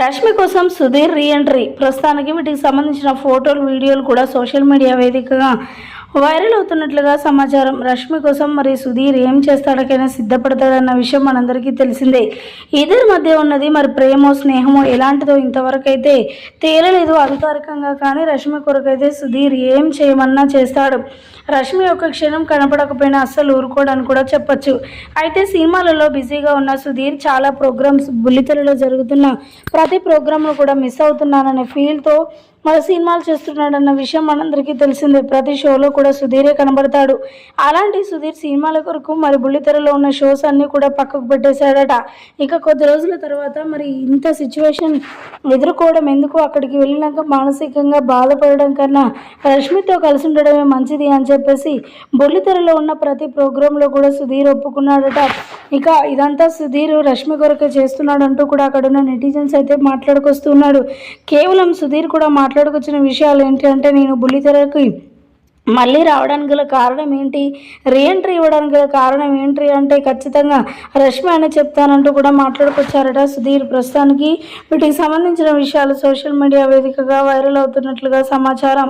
రష్మి కోసం సుధీర్ రీఎంట్రీ ప్రస్తుతానికి వీటికి సంబంధించిన ఫోటోలు వీడియోలు కూడా సోషల్ మీడియా వేదికగా వైరల్ అవుతున్నట్లుగా సమాచారం. రష్మి కోసం మరి సుధీర్ ఏం చేస్తాడకైనా సిద్ధపడతాడన్న విషయం మనందరికీ తెలిసిందే. ఇద్దరి మధ్య ఉన్నది మరి ప్రేమో స్నేహమో ఎలాంటిదో ఇంతవరకు అయితే తేలలేదు. అధికారికంగా కానీ రష్మి కొరకైతే సుధీర్ ఏం చేయమన్నా చేస్తాడు. రష్మి ఒక క్షణం కనపడకపోయినా అస్సలు ఊరుకోవడానికి కూడా చెప్పొచ్చు. అయితే సినిమాలలో బిజీగా ఉన్న సుధీర్ చాలా ప్రోగ్రామ్స్ బుల్లితెరలో జరుగుతున్న ప్రతి ప్రోగ్రామ్లో కూడా మిస్ అవుతున్నాననే ఫీల్తో మన సినిమాలు చేస్తున్నాడన్న విషయం మనందరికీ తెలిసిందే. ప్రతి షోలో కూడా సుధీరే కనబడతాడు. అలాంటి సుధీర్ సినిమాల కొరకు మరి బుల్లితెరలో ఉన్న షోస్ అన్నీ కూడా పక్కకు పెట్టేశాడట. ఇక కొద్ది రోజుల తర్వాత మరి ఇంత సిచ్యువేషన్ ఎదుర్కోవడం ఎందుకు? అక్కడికి వెళ్ళినాక మానసికంగా బాధపడడం కన్నా రష్మితో కలిసి ఉండడమే మంచిది అని చెప్పేసి బుల్లితెరలో ఉన్న ప్రతి ప్రోగ్రాంలో కూడా సుధీర్ ఒప్పుకున్నాడట. ఇక ఇదంతా సుధీర్ రష్మి కొరకే చేస్తున్నాడు అంటూ కూడా అక్కడ ఉన్న నెటిజన్స్ అయితే మాట్లాడుకొస్తున్నాడు కేవలం సుధీర్ కూడా మాట్లాడుకొచ్చిన విషయాలు ఏంటి అంటే నేను బుల్లితెరకి మళ్ళీ రావడానికి గల కారణం ఏంటి? రీఎంట్రీ ఇవ్వడానికి గల కారణం ఏంటి అంటే ఖచ్చితంగా రష్మి అని చెప్తానంటూ కూడా మాట్లాడుకొచ్చారట సుధీర్. ప్రస్తుతానికి వీటికి సంబంధించిన విషయాలు సోషల్ మీడియా వేదికగా వైరల్ అవుతున్నట్లుగా సమాచారం.